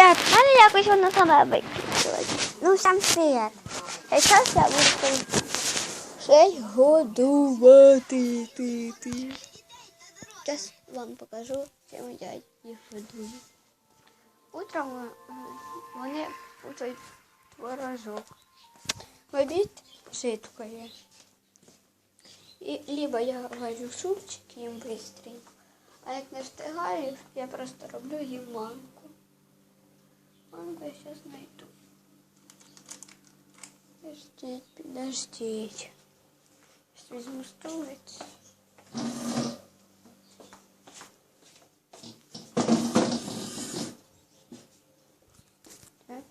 Привіт! У мене якось воно саме виключилось. Ну, сам привіт. І зараз я буду щось годувати. Ти, ти. Зараз вам покажу, чим я їх годую. Утром вони кушають творожок. В обід є. І либо я варю супчик їм быстренько, а як не встигаю, я просто роблю їм манку. Манку я зараз знайду. Подождіть, підождіть. Щас Візьму столиць. Так.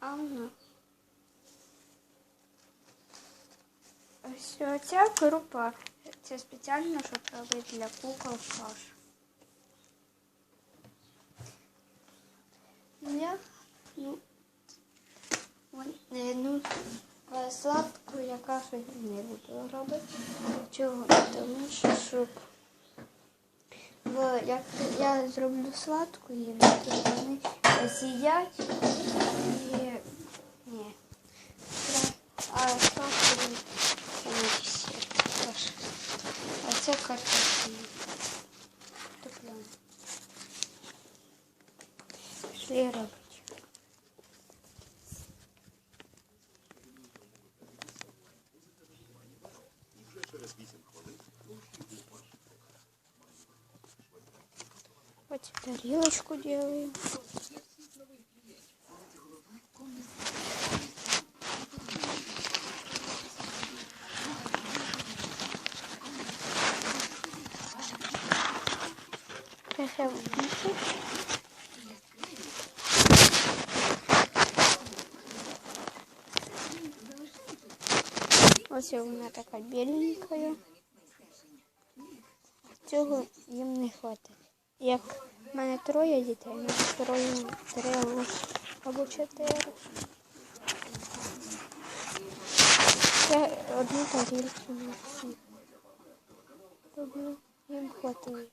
Анна. Ось ця крупа. Це спеціально, щоб робити для кукол каш. Я, ну, ну, сладку я кашу не буду робити. Чого? Тому що, щоб в, як я зроблю сладку їм, вони з'їдять це картоплю. Топляно. Пішли робити. Вот тарелочку делаем. Я выпущу. Ось вона така біленька. Цього їм не хватить. Як в мене троє дітей, ну троє ложки або чотири. Я одну тарілку на їм хватить.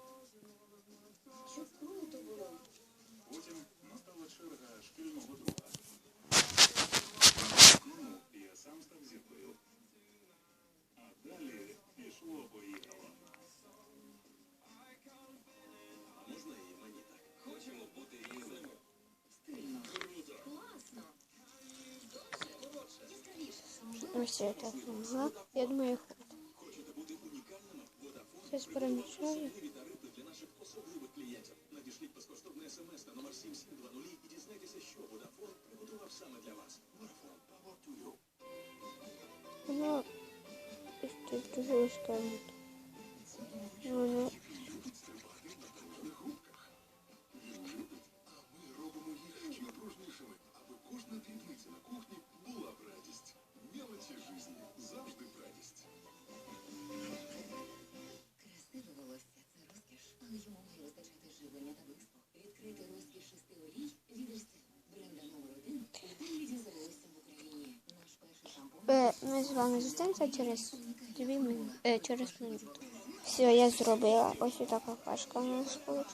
це так. Ага. Я думаю, хватить. Хочете бути Воно тут дуже важке. Ми з вами зустрінемося через дві минути. Е, через минуту. Все, я зробила. Ось така кашка у нас вийшла.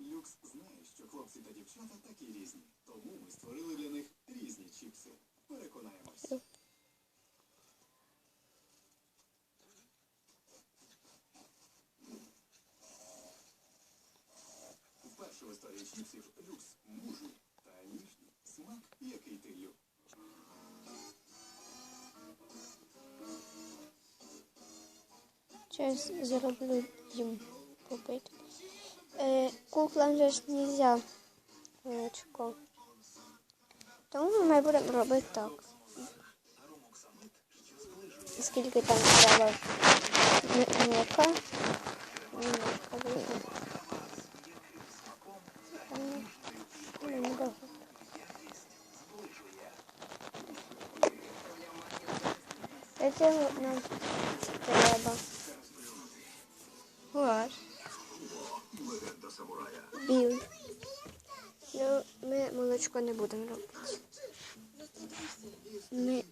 Люкс знає, що хлопці та дівчата такі різні. Тому ми створили для них різні чіпси. Переконаємось. Вперше в історії чіпсів Сейчас зроблю їм побити. Е, куклам же ж не молочко. Тому ми будемо робити так. Скільки там треба м'яка. Це нам треба. Ми не будемо робити. Ми...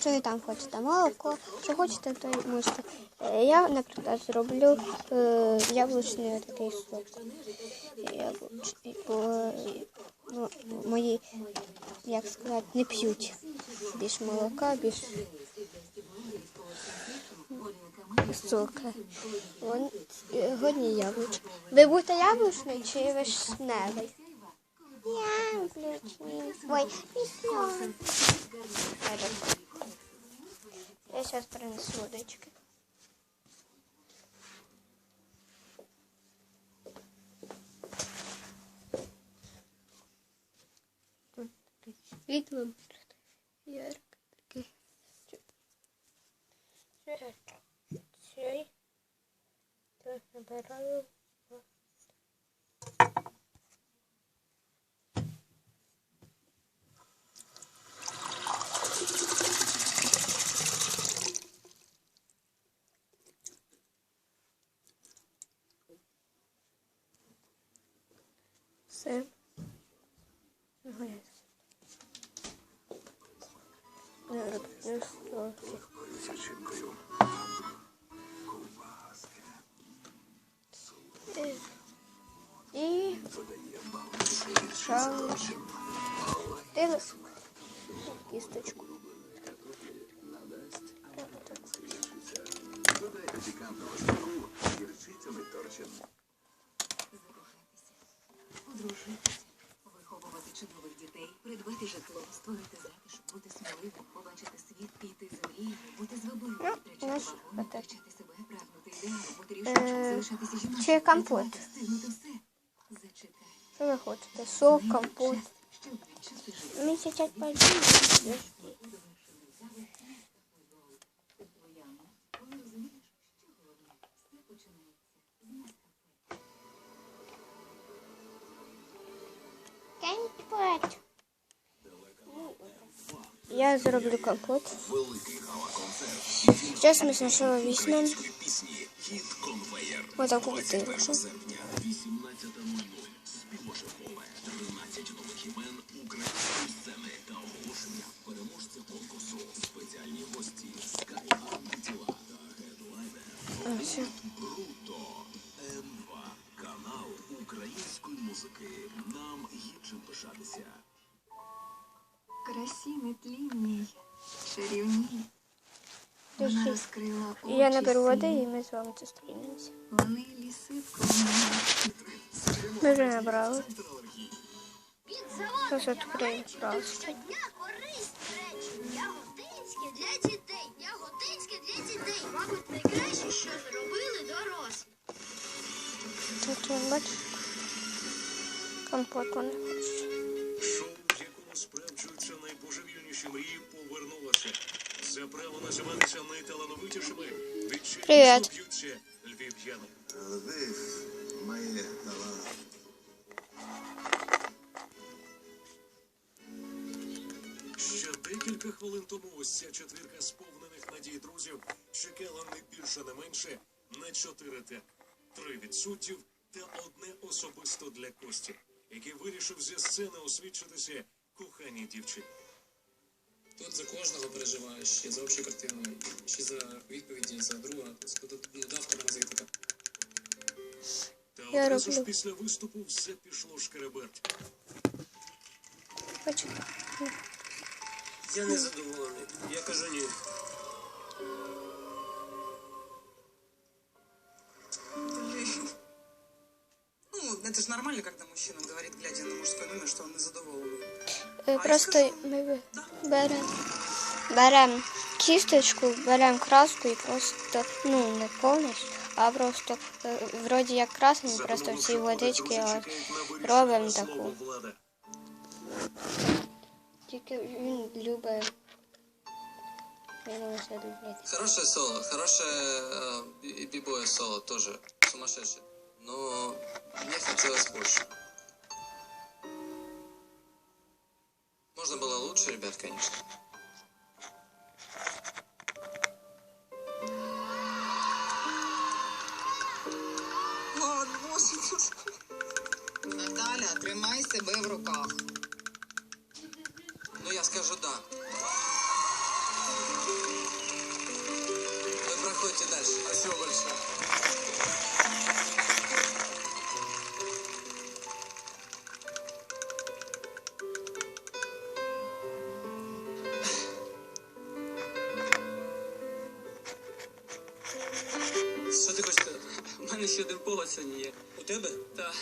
Що ви там хочете? Молоко, що хочете, то можете. Е, Я, наприклад, зроблю е, яблучний такий сок. Яблучний, бо ну, мої, як сказати, не п'ють більш молока, більш сока. Вон е, годні яблучки. Ви будете яблучний чи вишневий? Яблучний. Ой, вишневий. Я зараз принесу водички. Світло. Ярко таке. Цей. Так, набираю. Все. Ой. Не роблю соки. З начинкою. Ковбаски. Шалиш. Ти кісточку. Додайте пікантного смаку гірчицями торчин. Закохатися, одружитися, виховувати чудових дітей, придбати житло, створити затишок, бути сміливим, побачити світ, йти за мрією, бути звабливим, Ну, втрачати отак. втрачати себе, прагнути ідеалу, бути рішучим, залишатися жіночим, чи компот? Головне, все починається з Нескафе. Компот. Я зроблю компот. Сейчас мы сначала возьмем вот такую бутылку. Я наберу води і ми з вами зустрінемося. Вони ліси. Ми вже набрали. Зараз відкриємо просто. Щодня корисні речі. Ягодинське для дітей. Ягодинське для дітей. Мабуть, найкраще, що зробили дорослі. Тут він бачиш. Компот вони хочуть. За право називатися найталановитішими Привіт. б'ються львів'яни. Львів має талант. Ще декілька хвилин тому ось ця четвірка сповнених надій друзів чекала не більше, не менше на чотири так. Три від суддів та одне особисто для Кості, який вирішив зі сцени освідчитися коханій дівчині. Тут за кожного переживаєш, і за общу картину, чи за відповіді, за друга. Тут не дав тормозити. Та Я одразу ж роблю. після виступу все пішло шкереберть. Хочу. Я не задоволений. Я кажу ні. Блин. Ну, это же нормально, когда мужчина говорит, глядя на мужской номер, что он не задоволений. Е, Просто ми беремо берем кісточку, беремо краску і просто, ну, не повністю, а просто е, вроді як красимо, просто в цій водички робимо таку. Тільки він любить. Хорошее соло, хорошее бибое соло тоже сумасшедшее. Но мне хотелось больше. конечно. Ну, ну Наталя, тримай себе в руках. Ну, я скажу да. Вы проходите дальше. Спасибо большое. Ще один повод сьогодні є. У тебе? Так.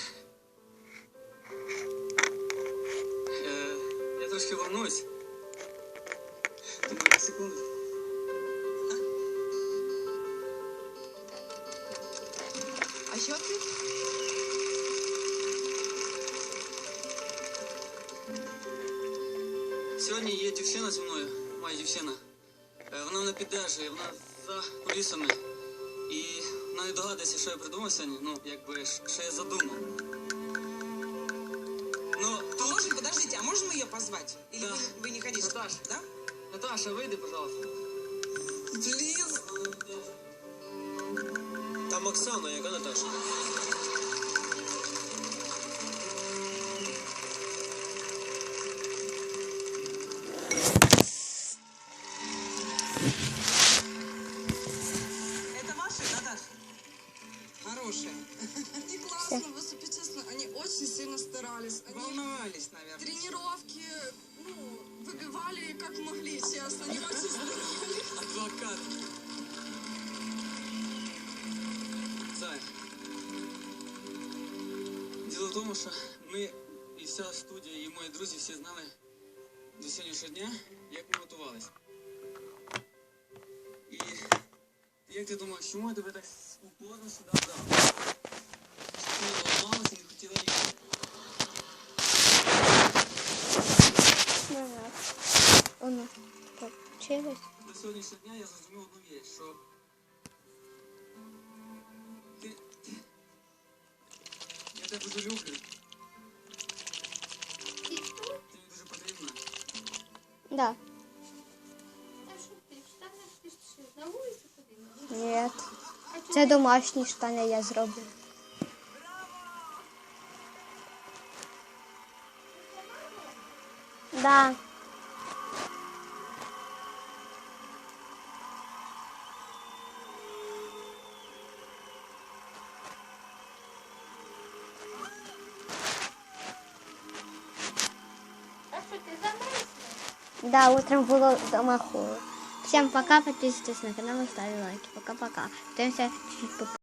Е, я трошки волнуюсь. Думаю, секунду. А що ти? Сьогодні є дівчина зі мною, моя дівчина. Е, Вона мене піддержує, вона за кулісами. І вона не догадується, що я придумав сьогодні. Ну, якби, ш- що я задумав. Ну, А тут... можно, подождите, а можно ее позвать? Или Да. вы, вы не хотите? Наташ. Да? Наташа, вийди, пожалуйста. Плиз. Там Оксана, яка Наташа? Тому, що ми і вся студія, і мої друзі всі знали до сьогоднішнього дня, як ми готувалися. І як ти думаєш, чому я тебе так упорно сюди брав? Щоб ти ламалася і не хотіла їхати. Получилось. До сьогоднішнього дня я зрозумів одну річ, що я тебе дуже люблю. Ти мені дуже потрібна. Да. Ні. Це домашні штани я зроблю. Да. Да, утром было дома холодно. Всем пока, подписывайтесь на канал и ставьте лайки. Пока-пока. Увидимся чуть-чуть.